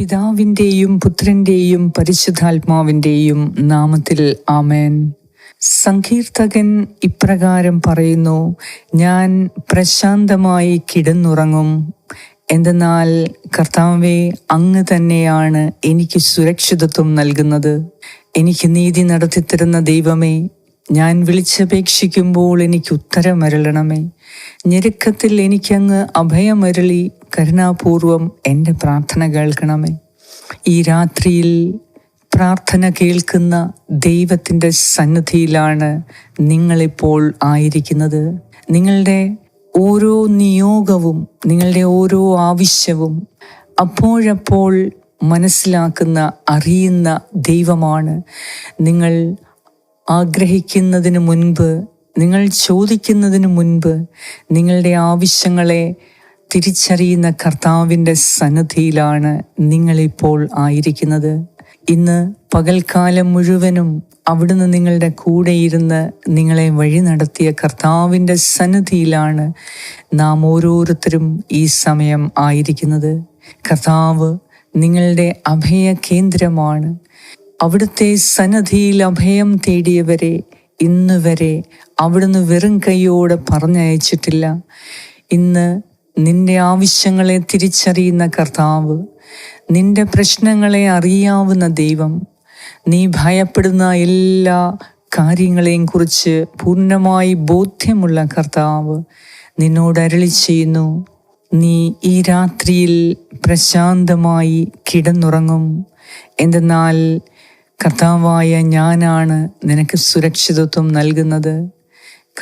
പിതാവിന്റെയും പുത്രന്റെയും പരിശുദ്ധാത്മാവിന്റെയും നാമത്തിൽ ആമേൻ. സങ്കീർത്തകൻ ഇപ്രകാരം പറയുന്നു ഞാൻ പ്രശാന്തമായി കിടന്നുറങ്ങും. എന്തെന്നാൽ കർത്താവെ അങ്ങ് തന്നെയാണ് എനിക്ക് സുരക്ഷിതത്വം നൽകുന്നത്. എനിക്ക് നീതി നടത്തിത്തരുന്ന ദൈവമേ ഞാൻ വിളിച്ചപേക്ഷിക്കുമ്പോൾ എനിക്ക് ഉത്തരമരളണമേ ഞെരുക്കത്തിൽ എനിക്കങ്ങ് അഭയമരളി കരുണാപൂർവം എന്റെ പ്രാർത്ഥന കേൾക്കണമേ. ഈ രാത്രിയിൽ പ്രാർത്ഥന കേൾക്കുന്ന ദൈവത്തിന്റെ സന്നിധിയിലാണ് നിങ്ങളിപ്പോൾ ആയിരിക്കുന്നത്. നിങ്ങളുടെ ഓരോ നിയോഗവും നിങ്ങളുടെ ഓരോ ആവശ്യവും അപ്പോഴപ്പോൾ മനസ്സിലാക്കുന്ന അറിയുന്ന ദൈവമാണ്. നിങ്ങൾ ആഗ്രഹിക്കുന്നതിന് മുൻപ് നിങ്ങൾ ചോദിക്കുന്നതിന് മുൻപ് നിങ്ങളുടെ ആവശ്യങ്ങളെ തിരിച്ചറിയുന്ന കർത്താവിന്റെ സന്നദ്ധിയിലാണ് നിങ്ങളിപ്പോൾ ആയിരിക്കുന്നത്. ഇന്ന് പകൽക്കാലം മുഴുവനും അവിടുന്ന് നിങ്ങളുടെ കൂടെ ഇരുന്ന് നിങ്ങളെ വഴി നടത്തിയ കർത്താവിന്റെ സന്നദ്ധിയിലാണ് നാം ഓരോരുത്തരും ഈ സമയം ആയിരിക്കുന്നത്. കർത്താവ് നിങ്ങളുടെ അഭയ കേന്ദ്രമാണ് അവിടുത്തെ സന്നദ്ധിയിൽ അഭയം തേടിയവരെ ഇന്ന് വരെ അവിടുന്ന് വെറും കൈയോടെ പറഞ്ഞയച്ചിട്ടില്ല. ഇന്ന് നിന്റെ ആവശ്യങ്ങളെ തിരിച്ചറിയുന്ന കർത്താവ് നിന്റെ പ്രശ്നങ്ങളെ അറിയാവുന്ന ദൈവം നീ ഭയപ്പെടുന്ന എല്ലാ കാര്യങ്ങളെയും കുറിച്ച് പൂർണമായി ബോധ്യമുള്ള കർത്താവ് നിന്നോട് അരളി ചെയ്യുന്നു. നീ ഈ രാത്രിയിൽ പ്രശാന്തമായി കിടന്നുറങ്ങും. എന്തെന്നാൽ കർത്താവായ ഞാനാണ് നിനക്ക് സുരക്ഷിതത്വം നൽകുന്നത്.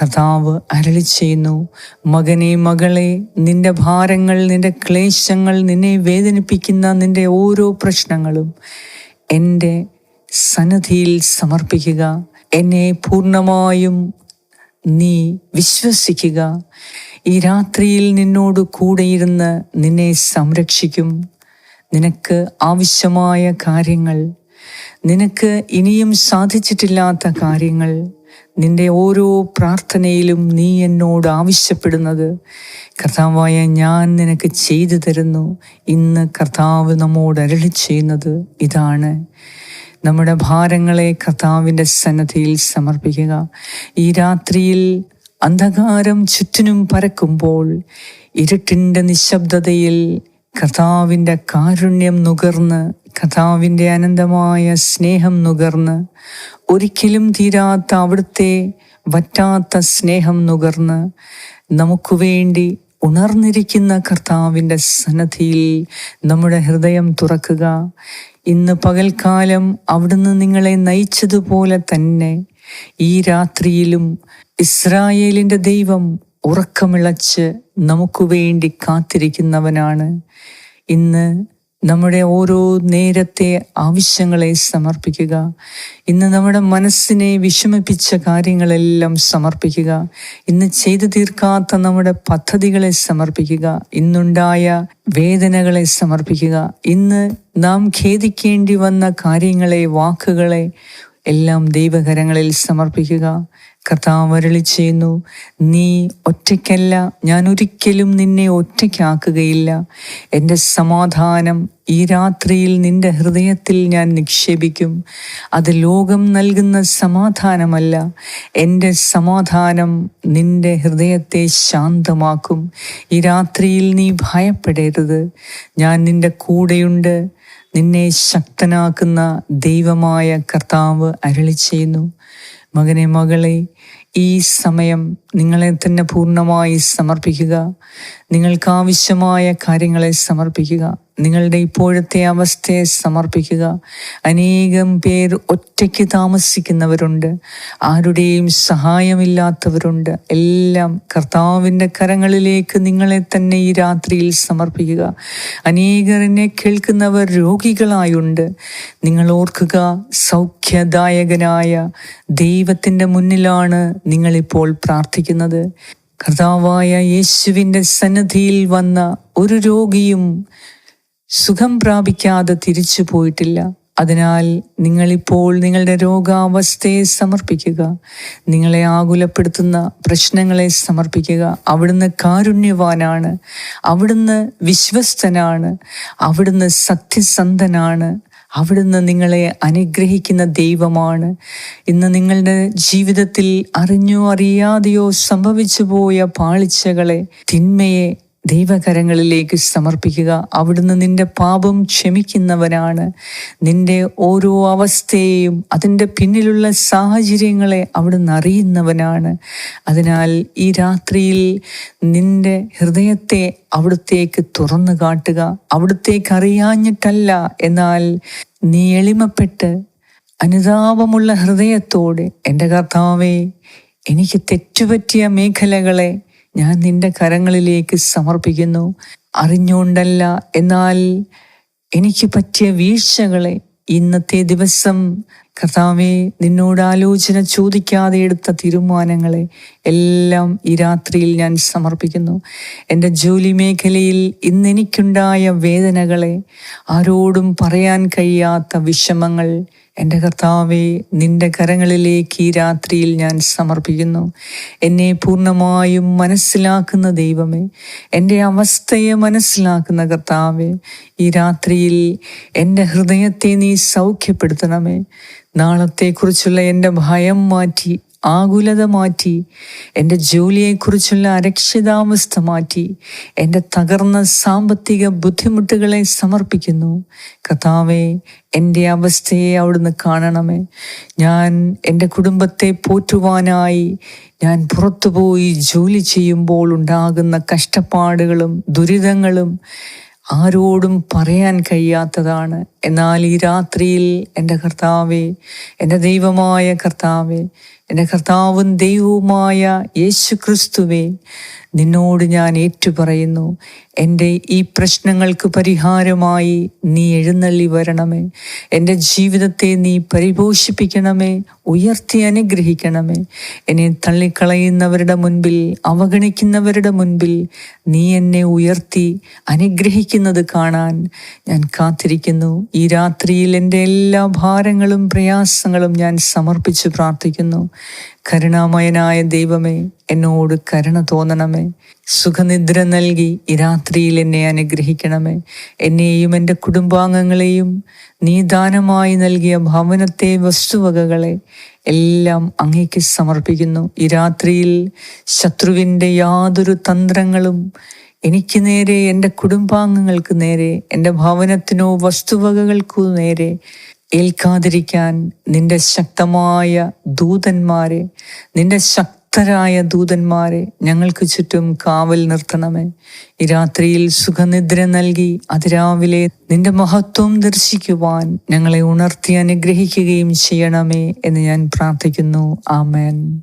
കർത്താവ് അരളി ചെയ്യുന്നു. മകനെ മകളെ നിന്റെ ഭാരങ്ങൾ നിന്റെ ക്ലേശങ്ങൾ നിന്നെ വേദനിപ്പിക്കുന്ന നിന്റെ ഓരോ പ്രശ്നങ്ങളും എന്റെ സന്നദ്ധിയിൽ സമർപ്പിക്കുക. എന്നെ പൂർണമായും നീ വിശ്വസിക്കുക. ഈ രാത്രിയിൽ നിന്നോട് കൂടെയിരുന്ന് നിന്നെ സംരക്ഷിക്കും. നിനക്ക് ആവശ്യമായ കാര്യങ്ങൾ നിനക്ക് ഇനിയും സാധിച്ചിട്ടില്ലാത്ത കാര്യങ്ങൾ നിന്റെ ഓരോ പ്രാർത്ഥനയിലും നീ എന്നോട് ആവശ്യപ്പെടുന്നത്. കർത്താവായ ഞാൻ നിനക്ക് ചെയ്തു തരുന്നു. ഇന്ന് കർത്താവ് നമ്മോട് അരളി ചെയ്യുന്നത് ഇതാണ്. നമ്മുടെ ഭാരങ്ങളെ കർത്താവിന്റെ സന്നദ്ധിയിൽ സമർപ്പിക്കുക. ഈ രാത്രിയിൽ അന്ധകാരം ചുറ്റിനും പരക്കുമ്പോൾ ഇരുട്ടിന്റെ നിശബ്ദതയിൽ കർത്താവിന്റെ കാരുണ്യം നുകർന്ന് കർത്താവിന്റെ അനന്തമായ സ്നേഹം നുകർന്ന് ഒരിക്കലും തീരാത്ത അവിടുത്തെ വറ്റാത്ത സ്നേഹം നുകർന്ന് നമുക്ക് വേണ്ടി ഉണർന്നിരിക്കുന്ന കർത്താവിന്റെ സന്നദ്ധിയിൽ നമ്മുടെ ഹൃദയം തുറക്കുക. ഇന്ന് പകൽക്കാലം അവിടുന്ന് നിങ്ങളെ നയിച്ചതുപോലെ തന്നെ ഈ രാത്രിയിലും ഇസ്രായേലിന്റെ ദൈവം ഉറക്കമിളച്ച് നമുക്ക് വേണ്ടി കാത്തിരിക്കുന്നവനാണ്. ഇന്ന് നമ്മുടെ ഓരോ നേരത്തെ ആവശ്യങ്ങളെ സമർപ്പിക്കുക. ഇന്ന് നമ്മുടെ മനസ്സിനെ വിഷമിപ്പിച്ച കാര്യങ്ങളെല്ലാം സമർപ്പിക്കുക. ഇന്ന് ചെയ്തു തീർക്കാത്ത നമ്മുടെ പദ്ധതികളെ സമർപ്പിക്കുക. ഇന്നുണ്ടായ വേദനകളെ സമർപ്പിക്കുക. ഇന്ന് നാം ഖേദിക്കേണ്ടി വന്ന കാര്യങ്ങളെ വാക്കുകളെ എല്ലാം ദൈവകരങ്ങളിൽ സമർപ്പിക്കുക. കർത്താവ് വരളി ചെയ്യുന്നു. നീ ഒറ്റയ്ക്കല്ല ഞാൻ ഒരിക്കലും നിന്നെ ഒറ്റയ്ക്കാക്കുകയില്ല. എന്റെ സമാധാനം ഈ രാത്രിയിൽ നിന്റെ ഹൃദയത്തിൽ ഞാൻ നിക്ഷേപിക്കും. അത് ലോകം നൽകുന്ന സമാധാനമല്ല. എന്റെ സമാധാനം നിന്റെ ഹൃദയത്തെ ശാന്തമാക്കും. ഈ രാത്രിയിൽ നീ ഭയപ്പെടരുത്. ഞാൻ നിന്റെ കൂടെയുണ്ട്. നിന്നെ ശക്തനാക്കുന്ന ദൈവമായ കർത്താവ് അരളി ചെയ്യുന്നു. മകനെ മകളെ ഈ സമയം നിങ്ങളെ തന്നെ പൂർണമായി സമർപ്പിക്കുക. നിങ്ങൾക്കാവശ്യമായ കാര്യങ്ങളെ സമർപ്പിക്കുക. നിങ്ങളുടെ ഇപ്പോഴത്തെ അവസ്ഥയെ സമർപ്പിക്കുക. അനേകം പേർ ഒറ്റയ്ക്ക് താമസിക്കുന്നവരുണ്ട്. ആരുടെയും സഹായമില്ലാത്തവരുണ്ട്. എല്ലാം കർത്താവിന്റെ കരങ്ങളിലേക്ക് നിങ്ങളെ തന്നെ ഈ രാത്രിയിൽ സമർപ്പിക്കുക. അനേകർ എന്നെ കേൾക്കുന്നവർ രോഗികളായുണ്ട്. നിങ്ങൾ ഓർക്കുക സൗഖ്യദായകനായ ദൈവത്തിന്റെ മുന്നിലാണ് നിങ്ങളിപ്പോൾ പ്രാർത്ഥിക്കുന്നത്. കർത്താവായ യേശുവിന്റെ സന്നദ്ധിയിൽ വന്ന ഒരു രോഗിയും സുഖം പ്രാപിക്കാതെ തിരിച്ചു പോയിട്ടില്ല. അതിനാൽ നിങ്ങളിപ്പോൾ നിങ്ങളുടെ രോഗാവസ്ഥയെ സമർപ്പിക്കുക. നിങ്ങളെ ആകുലപ്പെടുത്തുന്ന പ്രശ്നങ്ങളെ സമർപ്പിക്കുക. അവിടുന്ന് കാരുണ്യവാനാണ്. അവിടുന്ന് വിശ്വസ്തനാണ്. അവിടുന്ന് സത്യസന്ധനാണ്. അവിടുന്ന് നിങ്ങളെ അനുഗ്രഹിക്കുന്ന ദൈവമാണ്. ഇന്ന് നിങ്ങളുടെ ജീവിതത്തിൽ അറിഞ്ഞോ അറിയാതെയോ സംഭവിച്ചു പോയ പാളിച്ചകളെ തിന്മയെ ദൈവകരങ്ങളിലേക്ക് സമർപ്പിക്കുക. അവിടുന്ന് നിന്റെ പാപം ക്ഷമിക്കുന്നവനാണ് നിന്റെ ഓരോ അവസ്ഥയെയും അതിന്റെ പിന്നിലുള്ള സാഹചര്യങ്ങളെ അവിടുന്ന് അറിയുന്നവനാണ്. അതിനാൽ ഈ രാത്രിയിൽ നിന്റെ ഹൃദയത്തെ അവിടത്തേക്ക് തുറന്നു കാട്ടുക. അവിടത്തേക്ക് അറിയാഞ്ഞിട്ടല്ല. എന്നാൽ നീ എളിമപ്പെട്ട് അനുതാപമുള്ള ഹൃദയത്തോടെ എന്റെ കർത്താവേ എനിക്ക് തെറ്റുപറ്റിയ മേഖലകളെ ഞാൻ നിന്റെ കരങ്ങളിലേക്ക് സമർപ്പിക്കുന്നു. അറിഞ്ഞുകൊണ്ടല്ല. എന്നാൽ എനിക്ക് പറ്റിയ വീഴ്ചകളെ ഇന്നത്തെ ദിവസം കർത്താവെ നിന്നോട് ആലോചന ചോദിക്കാതെ എടുത്ത തീരുമാനങ്ങളെ എല്ലാം ഈ രാത്രിയിൽ ഞാൻ സമർപ്പിക്കുന്നു. എന്റെ ജോലി മേഖലയിൽ ഇന്നെനിക്കുണ്ടായ വേദനകളെ ആരോടും പറയാൻ കഴിയാത്ത വിഷമങ്ങൾ എന്റെ കർത്താവെ നിന്റെ കരങ്ങളിലേക്ക് ഈ രാത്രിയിൽ ഞാൻ സമർപ്പിക്കുന്നു. എന്നെ പൂർണമായും മനസ്സിലാക്കുന്ന ദൈവമേ എന്റെ അവസ്ഥയെ മനസ്സിലാക്കുന്ന കർത്താവെ ഈ രാത്രിയിൽ എന്റെ ഹൃദയത്തെ നീ സൗഖ്യപ്പെടുത്തണമേ. നാളത്തെക്കുറിച്ചുള്ള എന്റെ ഭയം മാറ്റി ആകുലത മാറ്റി എന്റെ ജോലിയെക്കുറിച്ചുള്ള അരക്ഷിതാവസ്ഥ മാറ്റി എന്റെ തകർന്ന സാമ്പത്തിക ബുദ്ധിമുട്ടുകളെ സമർപ്പിക്കുന്നു. കഥാവേ എന്റെ അവസ്ഥയെ അവിടുന്ന് കാണണമേ. ഞാൻ എന്റെ കുടുംബത്തെ പോറ്റുവാനായി ഞാൻ പുറത്തുപോയി ജോലി ചെയ്യുമ്പോൾ ഉണ്ടാകുന്ന കഷ്ടപ്പാടുകളും ദുരിതങ്ങളും ആരോടും പറയാൻ കഴിയാത്തതാണ്. എന്നാൽ ഈ രാത്രിയിൽ എന്റെ കർത്താവെ എന്റെ ദൈവമായ കർത്താവെ എന്റെ കർത്താവും ദൈവവുമായ യേശു ക്രിസ്തുവേ നിന്നോട് ഞാൻ ഏറ്റുപറയുന്നു എന്റെ ഈ പ്രശ്നങ്ങൾക്ക് പരിഹാരമായി നീ എഴുന്നള്ളി വരണമേ എന്റെ ജീവിതത്തെ നീ പരിപോഷിപ്പിക്കണമേ ഉയർത്തി അനുഗ്രഹിക്കണമേ എന്നെ തള്ളിക്കളയുന്നവരുടെ മുൻപിൽ അവഗണിക്കുന്നവരുടെ മുൻപിൽ നീ എന്നെ ഉയർത്തി അനുഗ്രഹിക്കുന്നത് കാണാൻ ഞാൻ കാത്തിരിക്കുന്നു. ഈ രാത്രിയിൽ എന്റെ എല്ലാ ഭാരങ്ങളും പ്രയാസങ്ങളും ഞാൻ സമർപ്പിച്ച് പ്രാർത്ഥിക്കുന്നു. കരുണാമയനായ ദൈവമേ എന്നോട് കരുണ തോന്നണമേ. സുഖനിദ്ര നൽകി ഈ രാത്രിയിൽ എന്നെ അനുഗ്രഹിക്കണമേ. എന്നെയും എന്റെ കുടുംബാംഗങ്ങളെയും നീ ദാനമായി നൽകിയ ഭവനത്തെ വസ്തുവകകളെ എല്ലാം അങ്ങേക്ക് സമർപ്പിക്കുന്നു. ഈ രാത്രിയിൽ ശത്രുവിന്റെ യാതൊരു തന്ത്രങ്ങളും എനിക്ക് നേരെ എന്റെ കുടുംബാംഗങ്ങൾക്ക് നേരെ എന്റെ ഭവനത്തിനോ വസ്തുവകകൾക്കോ നേരെ ഏൽക്കാതിരിക്കാൻ നിന്റെ ശക്തമായ ദൂതന്മാരെ നിന്റെ ശക്തരായ ദൂതന്മാരെ ഞങ്ങൾക്ക് ചുറ്റും കാവൽ നിർത്തണമേ. ഈ രാത്രിയിൽ സുഖനിദ്ര നൽകി അതിരാവിലെ നിന്റെ മഹത്വം ദർശിക്കുവാൻ ഞങ്ങളെ ഉണർത്തി അനുഗ്രഹിക്കുകയും ചെയ്യണമേ എന്ന് ഞാൻ പ്രാർത്ഥിക്കുന്നു. ആമേൻ.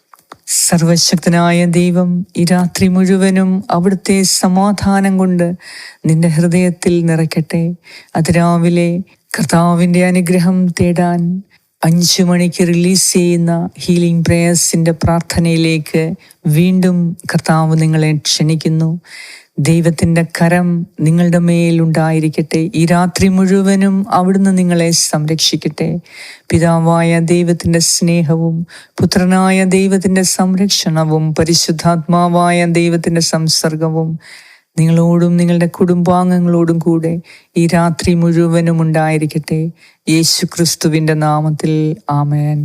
സർവശക്തനായ ദൈവം ഈ രാത്രി മുഴുവനും അവിടുത്തെ സമാധാനം കൊണ്ട് നിന്റെ ഹൃദയത്തിൽ നിറയ്ക്കട്ടെ. അതിരാവിലെ കർത്താവിന്റെ അനുഗ്രഹം തേടാൻ അഞ്ചു മണിക്ക് റിലീസ് ചെയ്യുന്ന ഹീലിംഗ് പ്രേയേഴ്സിന്റെ പ്രാർത്ഥനയിലേക്ക് വീണ്ടും കർത്താവ് നിങ്ങളെ ക്ഷണിക്കുന്നു. ദൈവത്തിന്റെ കരം നിങ്ങളുടെ മേലുണ്ടായിരിക്കട്ടെ ഈ രാത്രി മുഴുവനും അവിടുന്ന് നിങ്ങളെ സംരക്ഷിക്കട്ടെ. പിതാവായ ദൈവത്തിന്റെ സ്നേഹവും പുത്രനായ ദൈവത്തിന്റെ സംരക്ഷണവും പരിശുദ്ധാത്മാവായ ദൈവത്തിന്റെ സംസർഗവും നിങ്ങളോടും നിങ്ങളുടെ കുടുംബാംഗങ്ങളോടും കൂടെ ഈ രാത്രി മുഴുവനും ഉണ്ടായിരിക്കട്ടെ. യേശു ക്രിസ്തുവിന്റെ നാമത്തിൽ ആമേൻ.